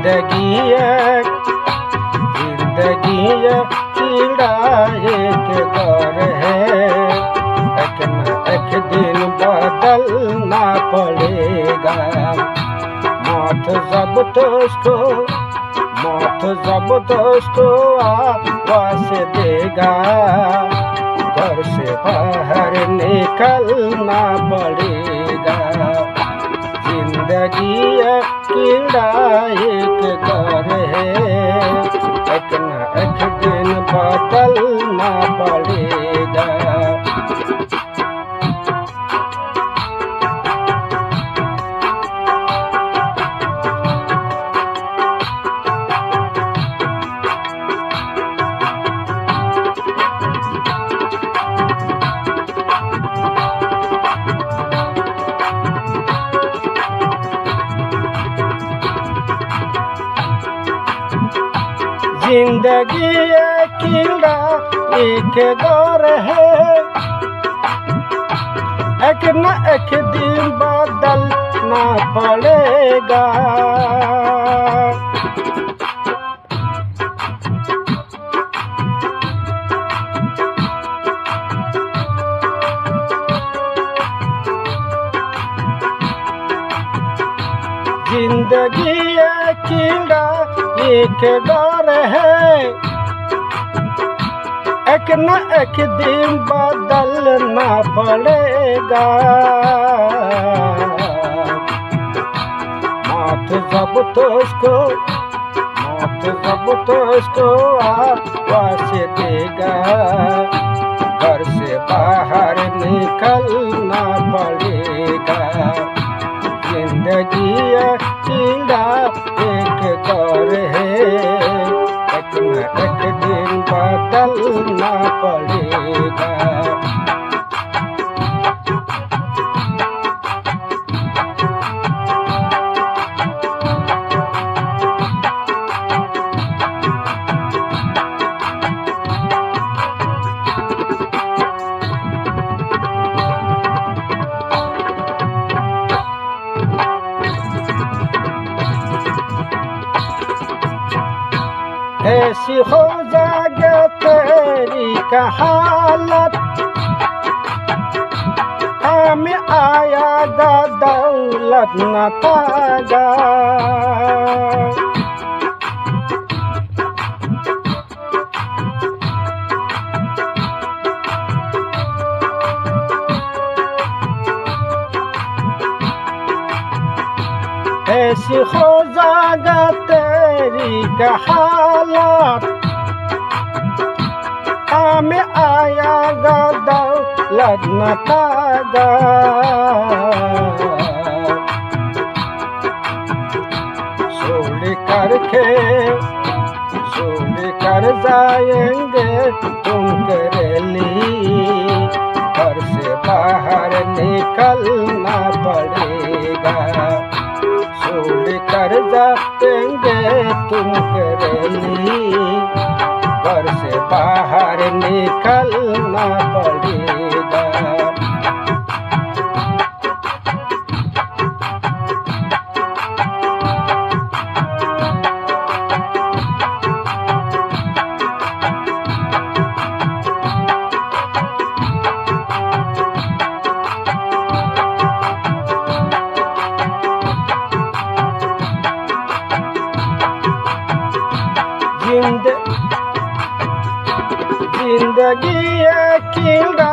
ज़िंदगी एक ज़िंदगी एक कीड़ा एक गौर है। एक न एक दिन बदलना पड़ेगा। मौत जब तो उसको मौत जब तो उसको आवाज़ देगा। घर से बाहर निकलना पड़ेगा। पीड़ायत के न बकल न पड़े ज़िंदगी एक एक दौर है। एक न एक दिन बदलना पड़ेगा। ज़िंदगी एक कीड़ा एक डर है। एक न एक दिन बदलना पड़ेगा। मौत जब तो उसको, मौत जब तो उसको आवाज़ देगा। घर से बाहर निकलना पड़ेगा। ज़िंदगी एक न एक दिन बदलना पड़ेगा हो जागे तेरी का हालत हमें आया गा दौलत न पागा ऐसी हो जागा तेरी का हालत। हमें आया गा दौलत न पागा करके छोड़ कर जाएँगे तुम करेली। घर से बाहर निकलना पड़ेगा। छोड़ कर जाएँगे जिंद ज़िंदगी एक कीड़ा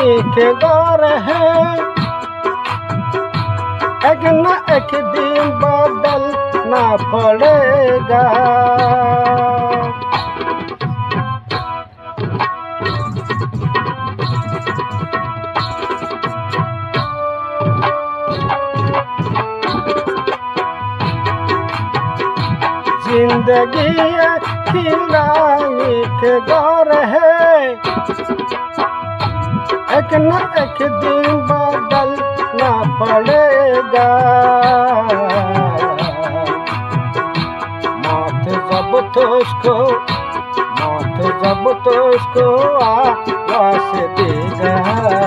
एक दौर है। एक न एक दिन बदलना पड़ेगा। ज़िंदगी एक एक दौर है। एक न एक दिन बदलना पड़ेगा। मौत जब तो उसको, मौत जब तो उसको आवाज़ देगा।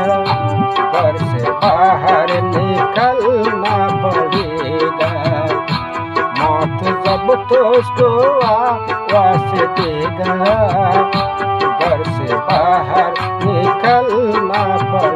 उसको आवास देगा। घर से बाहर निकलना पड़ा